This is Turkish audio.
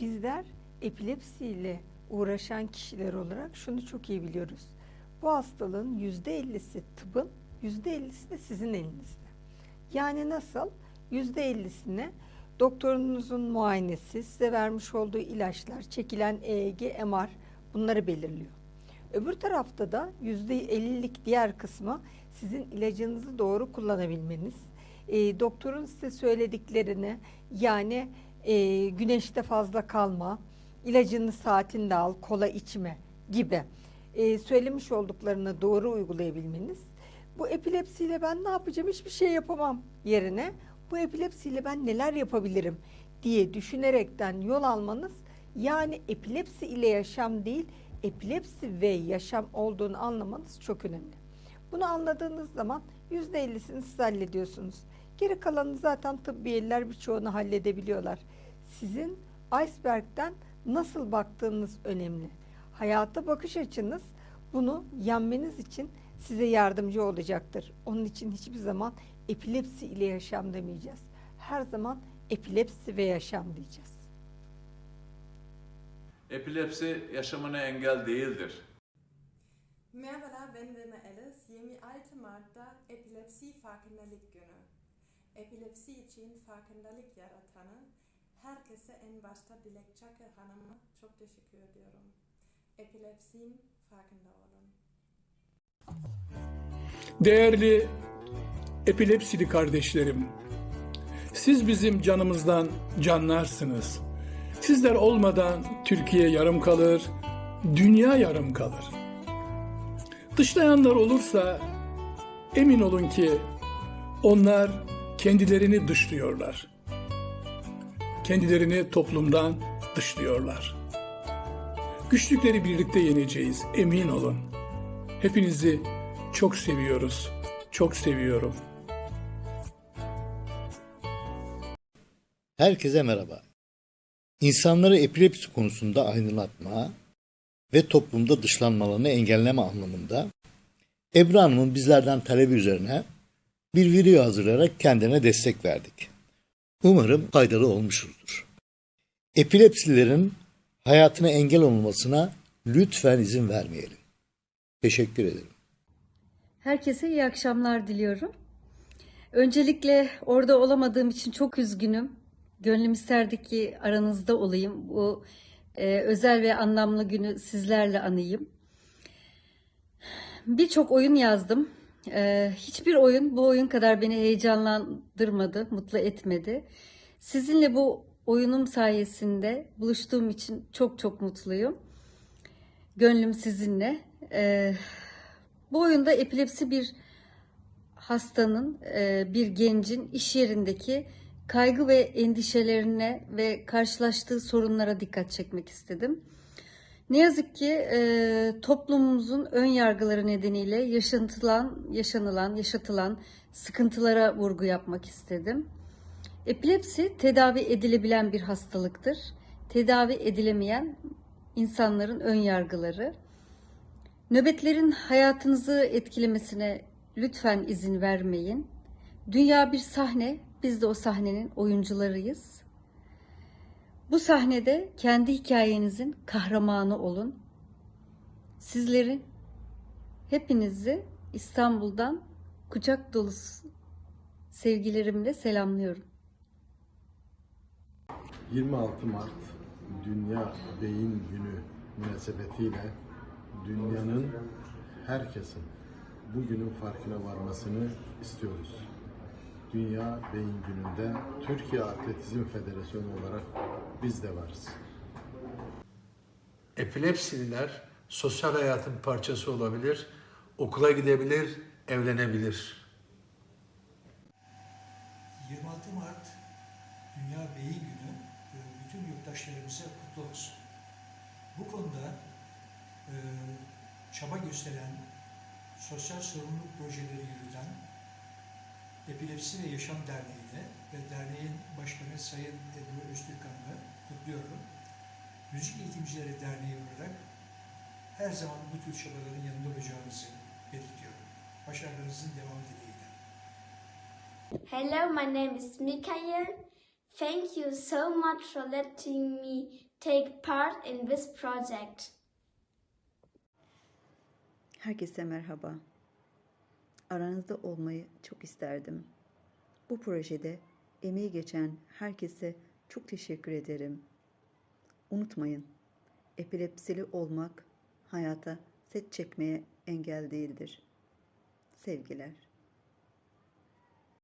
Bizler epilepsiyle uğraşan kişiler olarak şunu çok iyi biliyoruz. Bu hastalığın %50'si tıbbın, %50'si de sizin elinizde. Yani nasıl? %50'sine doktorunuzun muayenesi, size vermiş olduğu ilaçlar, çekilen EEG, MR bunları belirliyor. Öbür tarafta da %50'lik diğer kısmı sizin ilacınızı doğru kullanabilmeniz, e, doktorun size söylediklerini yani e, güneşte fazla kalma, ilacını saatinde al, kola içme gibi e, söylemiş olduklarını doğru uygulayabilmeniz. Bu epilepsiyle ben ne yapacağım hiçbir şey yapamam yerine bu epilepsiyle ben neler yapabilirim diye düşünerekten yol almanız yani epilepsi ile yaşam değil epilepsi ve yaşam olduğunu anlamanız çok önemli. Bunu anladığınız zaman %50'sini siz hallediyorsunuz. Geri kalanı zaten tıbbiyeliler birçoğunu halledebiliyorlar. Sizin iceberg'den nasıl baktığınız önemli. Hayata bakış açınız bunu yenmeniz için size yardımcı olacaktır. Onun için hiçbir zaman epilepsi ile yaşam demeyeceğiz. Her zaman epilepsi ve yaşam diyeceğiz. Epilepsi yaşamına engel değildir. Merhabalar ben Wilma Ellis, 26 Mart'ta Epilepsi Farkındalık Günü. Epilepsi için farkındalık yaratanı herkese en başta Dilek Çakır Hanım'a çok teşekkür ediyorum. Epilepsin farkında olun. Değerli epilepsili kardeşlerim, siz bizim canımızdan canlarsınız. Sizler olmadan Türkiye yarım kalır, dünya yarım kalır. Dışlayanlar olursa emin olun ki onlar kendilerini dışlıyorlar. Kendilerini toplumdan dışlıyorlar. Güçlükleri birlikte yeneceğiz, emin olun. Hepinizi çok seviyoruz. Çok seviyorum. Herkese merhaba. İnsanları epilepsi konusunda aydınlatma ve toplumda dışlanmalarını engelleme anlamında Ebru Hanım'ın bizlerden talebi üzerine bir video hazırlayarak kendine destek verdik. Umarım faydalı olmuşuzdur. Epilepsilerin hayatına engel olmasına lütfen izin vermeyelim. Teşekkür ederim. Herkese iyi akşamlar diliyorum. Öncelikle orada olamadığım için çok üzgünüm. Gönlüm isterdi ki aranızda olayım. Bu e, özel ve anlamlı günü sizlerle anayım. Birçok oyun yazdım. E, hiçbir oyun bu oyun kadar beni heyecanlandırmadı, mutlu etmedi. Sizinle bu oyunum sayesinde buluştuğum için çok çok mutluyum. Gönlüm sizinle. E, bu oyunda epilepsi bir hastanın, e, bir gencin iş yerindeki kaygı ve endişelerine ve karşılaştığı sorunlara dikkat çekmek istedim. Ne yazık ki e, toplumumuzun ön yargıları nedeniyle yaşantılan, yaşanılan, yaşatılan sıkıntılara vurgu yapmak istedim. Epilepsi tedavi edilebilen bir hastalıktır. Tedavi edilemeyen insanların ön yargıları. Nöbetlerin hayatınızı etkilemesine lütfen izin vermeyin. Dünya bir sahne, biz de o sahnenin oyuncularıyız. Bu sahnede kendi hikayenizin kahramanı olun. Sizleri, hepinizi İstanbul'dan kucak dolusu sevgilerimle selamlıyorum. 26 Mart Dünya Beyin Günü münasebetiyle dünyanın herkesin bugünün farkına varmasını istiyoruz. Dünya Beyin Günü'nde Türkiye Atletizm Federasyonu olarak biz de varız. Epilepsililer sosyal hayatın parçası olabilir, okula gidebilir, evlenebilir. 26 Mart Dünya Beyin Günü bütün yurttaşlarımıza kutlu olsun. Bu konuda e, çaba gösteren, sosyal sorumluluk projeleri yürüten Epilepsi ve Yaşam Derneği'ne ve derneğin başkanı Sayın Ebru Öztürk Hanım'ı kutluyorum. Müzik Eğitimcileri Derneği olarak her zaman bu tür çabaların yanında olacağımızı belirtiyorum. Başarılarınızın devamı dileğiyle. Hello, my name is Mikhail. Thank you so much for letting me take part in this project. Herkese merhaba. Aranızda olmayı çok isterdim. Bu projede emeği geçen herkese çok teşekkür ederim. Unutmayın, epilepsili olmak hayata set çekmeye engel değildir. Sevgiler.